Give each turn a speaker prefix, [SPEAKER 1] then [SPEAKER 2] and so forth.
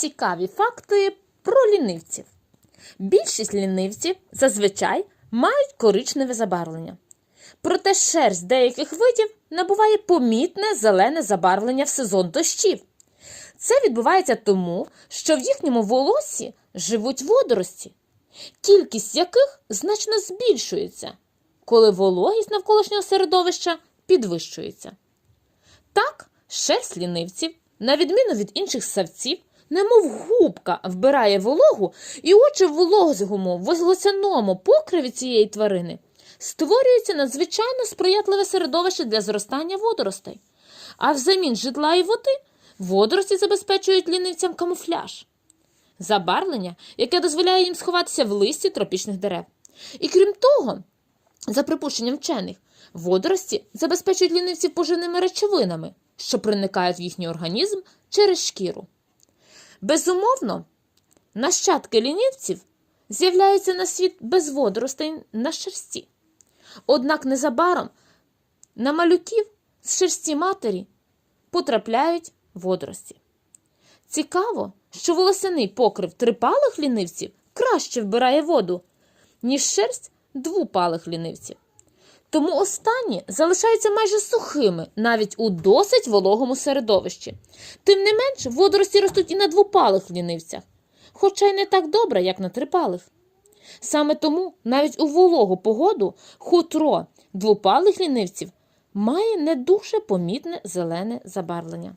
[SPEAKER 1] Цікаві факти про лінивців. Більшість лінивців зазвичай мають коричневе забарвлення. Проте шерсть деяких видів набуває помітне зелене забарвлення в сезон дощів. Це відбувається тому, що в їхньому волоссі живуть водорості, кількість яких значно збільшується, коли вологість навколишнього середовища підвищується. Так, шерсть лінивців, на відміну від інших савців, немов губка вбирає вологу, і очі в вологому волосяному покриві цієї тварини створюється надзвичайно сприятливе середовище для зростання водоростей. А взамін житла і води водорості забезпечують лінивцям камуфляж забарвлення, яке дозволяє їм сховатися в листі тропічних дерев. І крім того, за припущенням вчених, водорості забезпечують лінивців поживними речовинами, що проникають в їхній організм через шкіру. Безумовно, нащадки лінівців з'являються на світ без водоростей на шерсті. Однак незабаром на малюків з шерсті матері потрапляють водорості. Цікаво, що волосяний покрив трипалих лінивців краще вбирає воду, ніж шерсть двупалих лінивців. Тому останні залишаються майже сухими навіть у досить вологому середовищі. Тим не менш, водорості ростуть і на двопалих лінивцях, хоча й не так добре, як на трипалих. Саме тому навіть у вологу погоду хутро двопалих лінивців має не дуже помітне зелене забарвлення.